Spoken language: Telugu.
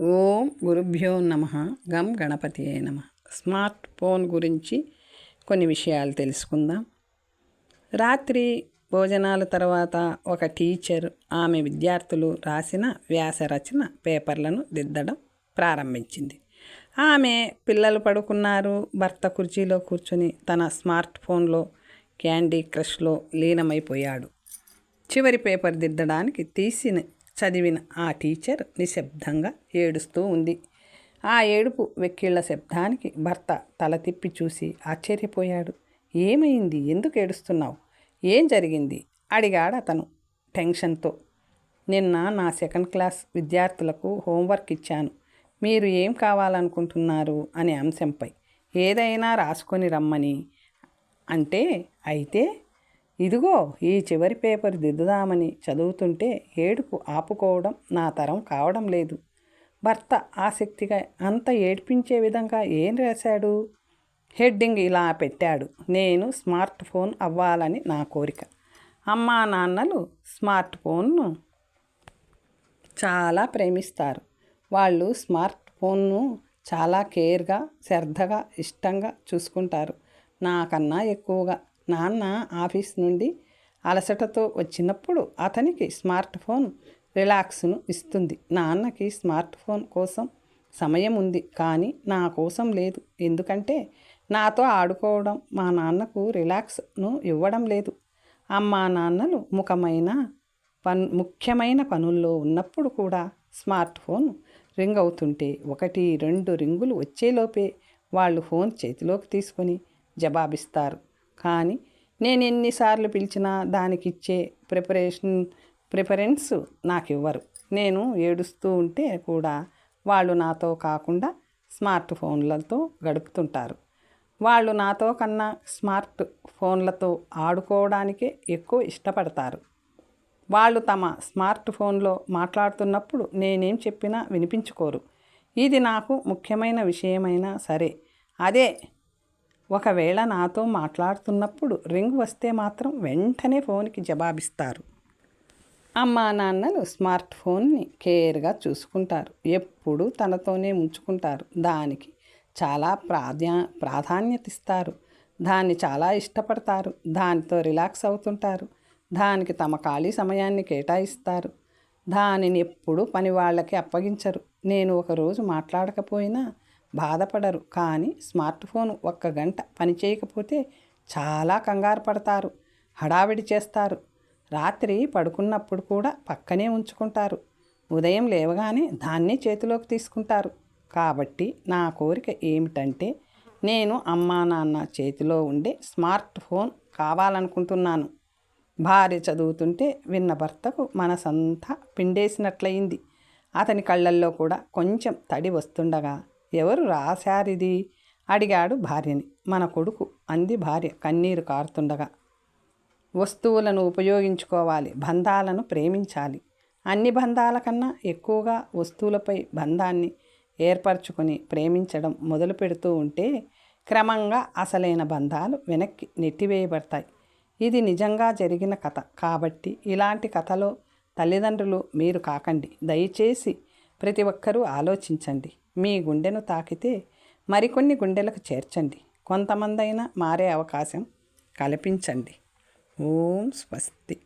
ఓం గురుభ్యో నమ. గం గణపతి నమ. స్మార్ట్ ఫోన్ గురించి కొన్ని విషయాలు తెలుసుకుందాం. రాత్రి భోజనాల తర్వాత ఒక టీచర్ ఆమె విద్యార్థులు రాసిన వ్యాస రచన పేపర్లను దిద్దడం ప్రారంభించింది. ఆమె పిల్లలు పడుకున్నారు భర్త కుర్చీలో కూర్చొని తన స్మార్ట్ ఫోన్లో క్యాండీ క్రష్లో లీనమైపోయాడు. చివరి పేపర్ దిద్దడానికి తీసిన చదివిన ఆ టీచర్ నిశ్శబ్దంగా ఏడుస్తూ ఉంది. ఆ ఏడుపు వెక్కిళ్ళ శబ్దానికి భర్త తల తిప్పి చూసి ఆశ్చర్యపోయాడు. ఏమైంది? ఎందుకు ఏడుస్తున్నావు? ఏం జరిగింది? అడిగాడు అతను టెన్షన్తో. నిన్న నా సెకండ్ క్లాస్ విద్యార్థులకు హోంవర్క్ ఇచ్చాను. మీరు ఏం కావాలనుకుంటున్నారు? అనే అంశంపై. ఏదైనా రాసుకొని రమ్మని. అంటే అయితే ఇదిగో ఈ చివరి పేపర్ దిద్దుదామని చదువుతుంటే ఏడుపు ఆపుకోవడం నా తరం కావడం లేదు. భర్త ఆసక్తిగా అంత ఏడ్పించే విధంగా ఏం రాశాడు? హెడ్డింగ్ ఇలా పెట్టాడు. నేను స్మార్ట్ ఫోన్ అవ్వాలని నా కోరిక. అమ్మా నాన్నలు స్మార్ట్ ఫోన్ను చాలా ప్రేమిస్తారు. వాళ్ళు స్మార్ట్ ఫోన్ను చాలా కేర్గా శ్రద్ధగా ఇష్టంగా చూసుకుంటారు. నాకన్నా ఎక్కువగా నాన్న ఆఫీస్ నుండి అలసటతో వచ్చినప్పుడు అతనికి స్మార్ట్ ఫోన్ రిలాక్స్ను ఇస్తుంది. నాన్నకి స్మార్ట్ ఫోన్ కోసం సమయం ఉంది కానీ నా కోసం లేదు. ఎందుకంటే నాతో ఆడుకోవడం మా నాన్నకు రిలాక్స్ను ఇవ్వడం లేదు. అమ్మా నాన్నలు ముఖమైన పన్ ముఖ్యమైన పనుల్లో ఉన్నప్పుడు కూడా స్మార్ట్ ఫోన్ రింగ్ అవుతుంటే ఒకటి రెండు రింగులు వచ్చేలోపే వాళ్ళు ఫోన్ చేతిలోకి తీసుకొని జవాబిస్తారు. కానీ నేను ఎన్నిసార్లు పిలిచినా దానికి ఇచ్చే ప్రిపరేషన్ ప్రిఫరెన్స్ నాకు ఇవ్వరు నేను ఏడుస్తూ ఉంటే కూడా వాళ్ళు నాతో కాకుండా స్మార్ట్ ఫోన్లతో గడుపుతుంటారు. వాళ్ళు నాతో కన్నా స్మార్ట్ ఫోన్లతో ఆడుకోవడానికే ఎక్కువ ఇష్టపడతారు. వాళ్ళు తమ స్మార్ట్ ఫోన్లో మాట్లాడుతున్నప్పుడు నేనేం చెప్పినా వినిపించుకోరు. ఇది నాకు ముఖ్యమైన విషయమైనా సరే. అదే ఒకవేళ నాతో మాట్లాడుతున్నప్పుడు రింగ్ వస్తే మాత్రం వెంటనే ఫోన్కి జవాబిస్తారు. అమ్మా నాన్నలు స్మార్ట్ ఫోన్ని కేర్గా చూసుకుంటారు. ఎప్పుడూ తనతోనే ఉంచుకుంటారు దానికి చాలా ప్రాధా ప్రాధాన్యత ఇస్తారు దాన్ని చాలా ఇష్టపడతారు. దానితో రిలాక్స్ అవుతుంటారు. దానికి తమ ఖాళీ సమయాన్ని కేటాయిస్తారు. దానిని ఎప్పుడూ పని వాళ్ళకి అప్పగించరు. నేను ఒకరోజు మాట్లాడకపోయినా బాధపడరు. కానీ స్మార్ట్ ఫోన్ ఒక్క గంట పనిచేయకపోతే చాలా కంగారు పడతారు. హడావిడి చేస్తారు. రాత్రి పడుకున్నప్పుడు కూడా పక్కనే ఉంచుకుంటారు. ఉదయం లేవగానే దాన్ని చేతిలోకి తీసుకుంటారు. కాబట్టి నా కోరిక ఏమిటంటే నేను అమ్మా నాన్న చేతిలో ఉండే స్మార్ట్ ఫోన్ కావాలనుకుంటున్నాను. భార్య చదువుతుంటే విన్న భర్తకు మనసంతా పిండేసినట్లయింది. అతని కళ్ళల్లో కూడా కొంచెం తడి వస్తుండగా ఎవరు రాశారిది? అడిగాడు భార్యని. మన కొడుకు అంది భార్య కన్నీరు కారుతుండగా. వస్తువులను ఉపయోగించుకోవాలి బంధాలను ప్రేమించాలి. అన్ని బంధాల కన్నా ఎక్కువగా వస్తువులపై బంధాన్ని ఏర్పరచుకొని ప్రేమించడం మొదలు పెడుతూ ఉంటే క్రమంగా అసలైన బంధాలు వెనక్కి నెట్టివేయబడతాయి. ఇది నిజంగా జరిగిన కథ. కాబట్టి ఇలాంటి కథలో తల్లిదండ్రులు మీరు కాకండి. దయచేసి ప్రతి ఒక్కరూ ఆలోచించండి. మీ గుండెను తాకితే మరికొన్ని గుండెలకు చేర్చండి. కొంతమందైనా మారే అవకాశం కల్పించండి. ఓం స్వస్తి.